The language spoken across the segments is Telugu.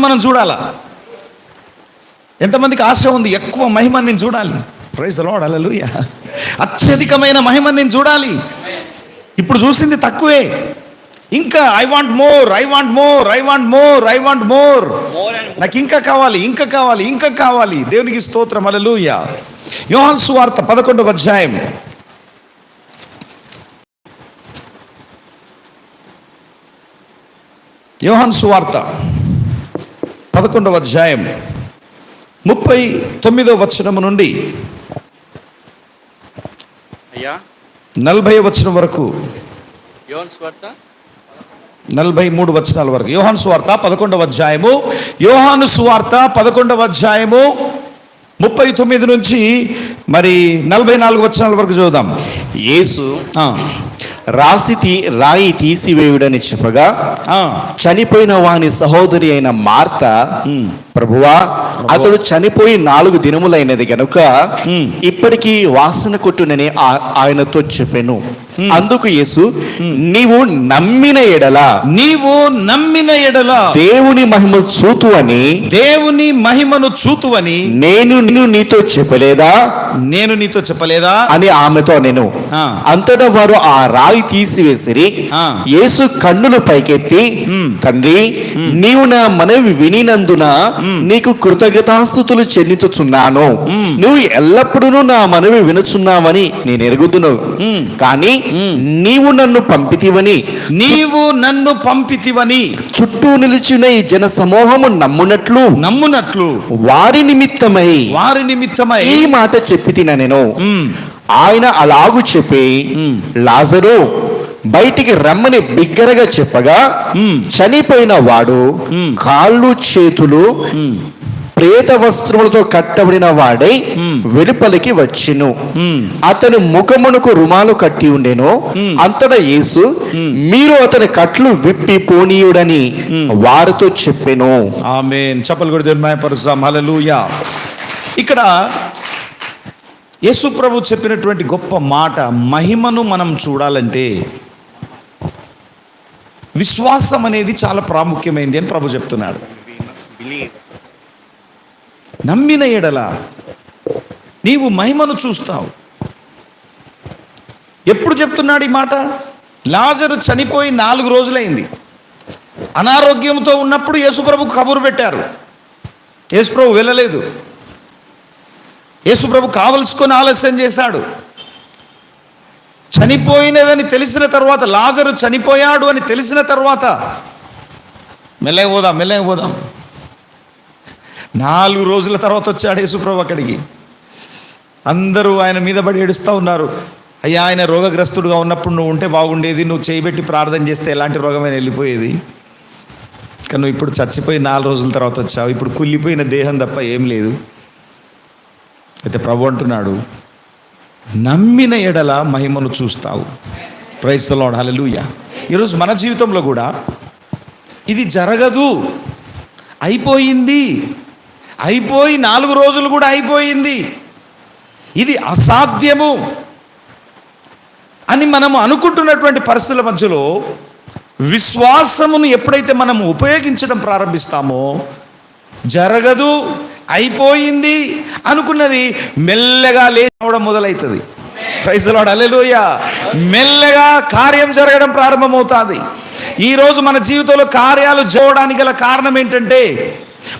మహిమను మనం చూడాలా? ఎంతమందికి ఆశ ఉంది? ఎక్కువ మహిమను నేను చూడాలి. ప్రైజ్ లోడ్ అలలుయ అత్యధికమైన మహిమను నేను చూడాలి. ఇప్పుడు చూసింది తక్కువే. ఇంకా I want more I want more I want more I want more నాకు ఇంకా కావాలి ఇంకా కావాలి ఇంకా కావాలి. దేవునికి స్తోత్రం అలలుయ యోహన్ సువార్త పదకొండవ అధ్యాయం. యోహాన్ సువార్త. పదకొండవ అధ్యాయం ముప్పై తొమ్మిదో వచనము నుండి. అయ్యా. నలభై వచనం వరకు. నలభై మూడు వచనాల వరకు. యోహాను సువార్త పదకొండవ అధ్యాయము యోహాను సువార్త పదకొండవ అధ్యాయము ముప్పై తొమ్మిది నుంచి మరి నలభై నాలుగు వచనాల వరకు చూద్దాం యేసు రాసి తీ రాయి తీసివేయుడని చెప్పగా చనిపోయిన వాని సహోదరి అయిన మార్త ప్రభువా అతడు చనిపోయి నాలుగు దినములైనది గనుక. ఇప్పటికీ వాసన కొట్టునని ఆ- ఆయనతో చెప్పాను. అందుకు యేసు నీవు నమ్మిన ఎడల నీవు నమ్మిన ఎడల దేవుని మహిమ చూతు అని దేవుని మహిమను చూతువని నేను నిన్ను నీతో చెప్పలేదా? నేను నీతో చెప్పలేదా? అని ఆమెతో నేను. అంతటా వారు ఆ రాయి తీసివేసిరి. యేసు కన్నులు పైకెత్తి మ్. తండ్రి నీవు నా మనవి వినినందున నీకు కృతజ్ఞతాస్థుతులు చెల్లించుచున్నాను. నువ్వు ఎల్లప్పుడూ నా మనవి వినుచున్నావని నేను ఎరుగుదును. మ్. కానీ నీవు నన్ను పంపితివని. నీవు నన్ను పంపితివని. చుట్టూ నిలిచిన ఈ జన సమూహము నమ్మునట్లు నమ్మునట్లు. వారి నిమిత్తమై వారి నిమిత్తమై. ఈ మాట చెప్పి తిన నేను ఆయన అలాగు చెప్పి. లాజరు బయటికి రమ్మని బిగ్గరగా చెప్పగా. చనిపోయిన వాడు. కాళ్ళు చేతులు ప్రేత వస్త్రములతో కట్టబడిన వాడై మ్. వెలుపలికి వచ్చెను. మ్. అతని ముఖమునకు రుమాలు కట్టి ఉండెను. మ్. అంతటా యేసు మీరు అతని కట్లు విప్పి పోనీయుడని వారితో చెప్పెను. ఆమేన్. చప్పలు కూడా దేవుని మహిమపరుస్తాం హల్లెలూయా. ఇక్కడ యేసు ప్రభు చెప్పినటువంటి గొప్ప మాట మహిమను మనం చూడాలంటే విశ్వాసం అనేది చాలా ప్రాముఖ్యమైనది అని ప్రభు చెప్తున్నాడు. నమ్మిన ఎడల నీవు మహిమను చూస్తావు. ఎప్పుడు చెప్తున్నాడు ఈ మాట? లాజరు చనిపోయి నాలుగు రోజులైంది. అనారోగ్యంతో ఉన్నప్పుడు యేసుప్రభు కబురు పెట్టారు. యేసుప్రభు వెళ్ళలేదు. యేసుప్రభు కావలసుకొని ఆలస్యం చేశాడు. చనిపోయినదని తెలిసిన తర్వాత లాజరు చనిపోయాడు అని తెలిసిన తర్వాత మెల్లగా పోదాం మెల్లగా పోదాం. నాలుగు రోజుల తర్వాత వచ్చాడు యేసుప్రభు అక్కడికి. అందరూ ఆయన మీద పడి ఏడుస్తూ ఉన్నారు. అయ్యా ఆయన రోగగ్రస్తుడుగా ఉన్నప్పుడు నువ్వు ఉంటే బాగుండేది నువ్వు చేయబెట్టి ప్రార్థన చేస్తే ఎలాంటి రోగమైన వెళ్ళిపోయేది? కానీ నువ్వు ఇప్పుడు చచ్చిపోయి నాలుగు రోజుల తర్వాత వచ్చావు. ఇప్పుడు కుళ్ళిపోయిన దేహం తప్ప ఏం లేదు. అయితే ప్రభు అంటున్నాడు నమ్మిన ఎడల మహిమను చూస్తావు. ప్రైస్తలో హలలుయ ఈరోజు మన జీవితంలో కూడా ఇది జరగదు. అయిపోయింది. అయిపోయి నాలుగు రోజులు కూడా అయిపోయింది. ఇది అసాధ్యము అని మనము అనుకుంటున్నటువంటి పరిస్థితుల మధ్యలో విశ్వాసమును ఎప్పుడైతే మనం ఉపయోగించడం ప్రారంభిస్తామో జరగదు అయిపోయింది అనుకున్నది మెల్లగా లేచవడం మొదలవుతుంది ప్రైజ్లాడు అలెలుయ మెల్లగా కార్యం జరగడం ప్రారంభమవుతుంది. ఈరోజు మన జీవితంలో కార్యాలు జరగడానికి గల కారణం ఏంటంటే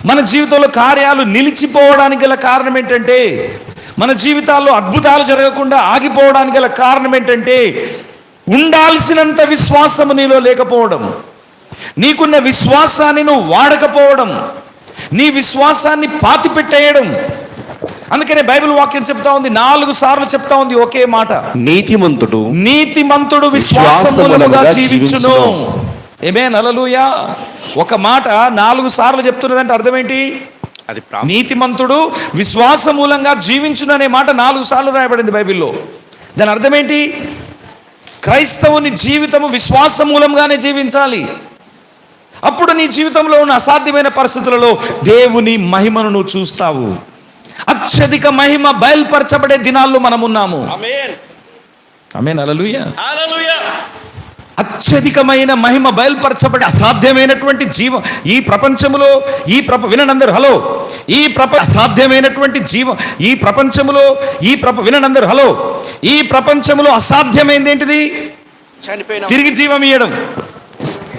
మన జీవితంలో కార్యాలు నిలిచిపోవడానికి గల కారణం ఏంటంటే మన జీవితాల్లో అద్భుతాలు జరగకుండా ఆగిపోవడానికి గల కారణం ఏంటంటే ఉండాల్సినంత విశ్వాసము నీలో లేకపోవడం. నీకున్న విశ్వాసాన్ని నువ్వు వాడకపోవడం. నీ విశ్వాసాన్ని పాతి పెట్టేయడం అందుకనే బైబిల్ వాక్యం చెప్తా ఉంది నాలుగు సార్లు చెప్తా ఉంది ఒకే మాట. నీతిమంతుడు నీతిమంతుడు విశ్వాసములుగా జీవించును. ఏమే నలలుయా ఒక మాట నాలుగు సార్లు చెప్తున్నదంటే అర్థం ఏంటి అది నీతిమంతుడు విశ్వాస మూలంగా జీవించును అనే మాట నాలుగు సార్లు రాయబడింది బైబిల్లో. దాని అర్థం ఏంటి క్రైస్తవుని జీవితము విశ్వాస మూలంగానే జీవించాలి. అప్పుడు నీ జీవితంలో ఉన్న అసాధ్యమైన పరిస్థితులలో దేవుని మహిమను నువ్వు చూస్తావు. అత్యధిక మహిమ బయలుపరచబడే దినాల్లో మనం ఉన్నాము నలలుయ అత్యధికమైన మహిమ బయలుపరచబడి అసాధ్యమైనటువంటి జీవం ఈ ప్రపంచములో ఈ ప్రప వినందరూ హలో. ఈ ప్రప అసాధ్యమైనటువంటి జీవం ఈ ప్రపంచములో ఈ ప్రప వినందరూ హలో. ఈ ప్రపంచములో అసాధ్యమైంది ఏంటిది చనిపోయిన తిరిగి జీవం ఇయ్యడం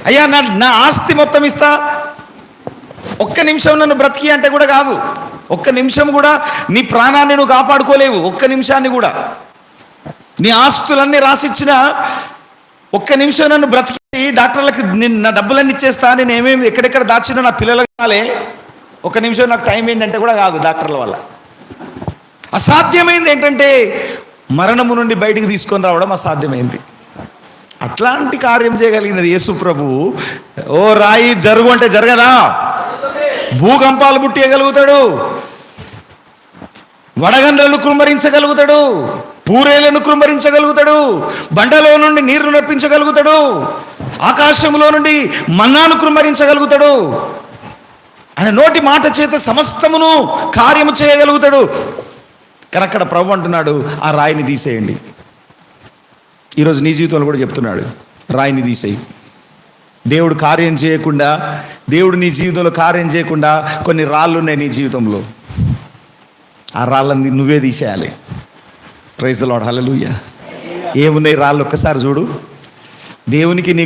అయ్యా నా నా ఆస్తి మొత్తం ఇస్తా. ఒక్క నిమిషం నన్ను బ్రతికి అంటే కూడా కాదు. ఒక్క నిమిషం కూడా నీ ప్రాణాన్ని నువ్వు కాపాడుకోలేవు. ఒక్క నిమిషాన్ని కూడా. నీ ఆస్తులన్నీ రాసిచ్చిన ఒక్క నిమిషం నన్ను బ్రతికి డాక్టర్లకు నేను నా డబ్బులన్నీ ఇచ్చేస్తా నేను ఏమేమి ఎక్కడెక్కడ దాచినా నా పిల్లలకు కాలే ఒక్క నిమిషం నాకు టైం ఏంటంటే కూడా కాదు డాక్టర్ల వల్ల. అసాధ్యమైంది ఏంటంటే మరణము నుండి బయటికి తీసుకొని రావడం అసాధ్యమైంది. అట్లాంటి కార్యం చేయగలిగినది యేసు ప్రభు. ఓ రాయి జరుగు అంటే జరగదా? భూకంపాలు పుట్టియగలుగుతాడు. వడగండ్రలు కుమ్మరించగలుగుతాడు. పూరేలను కృంభరించగలుగుతాడు బండలో నుండి నీరు నడిపించగలుగుతాడు ఆకాశంలో నుండి మన్నాను కృంభరించగలుగుతాడు. ఆయన నోటి మాట చేత సమస్తమును కార్యము చేయగలుగుతాడు. కానీ అక్కడ ప్రభు అంటున్నాడు ఆ రాయిని తీసేయండి. ఈరోజు నీ జీవితంలో కూడా చెప్తున్నాడు రాయిని తీసేయి. దేవుడు కార్యం చేయకుండా దేవుడు నీ జీవితంలో కార్యం చేయకుండా కొన్ని రాళ్ళు ఉన్నాయి నీ జీవితంలో. ఆ రాళ్ళని నువ్వే తీసేయాలి. ప్రైజ్ లాడ్ హల్లెలూయా ఏమున్నాయి రాళ్ళు? ఒక్కసారి చూడు. దేవునికి నీ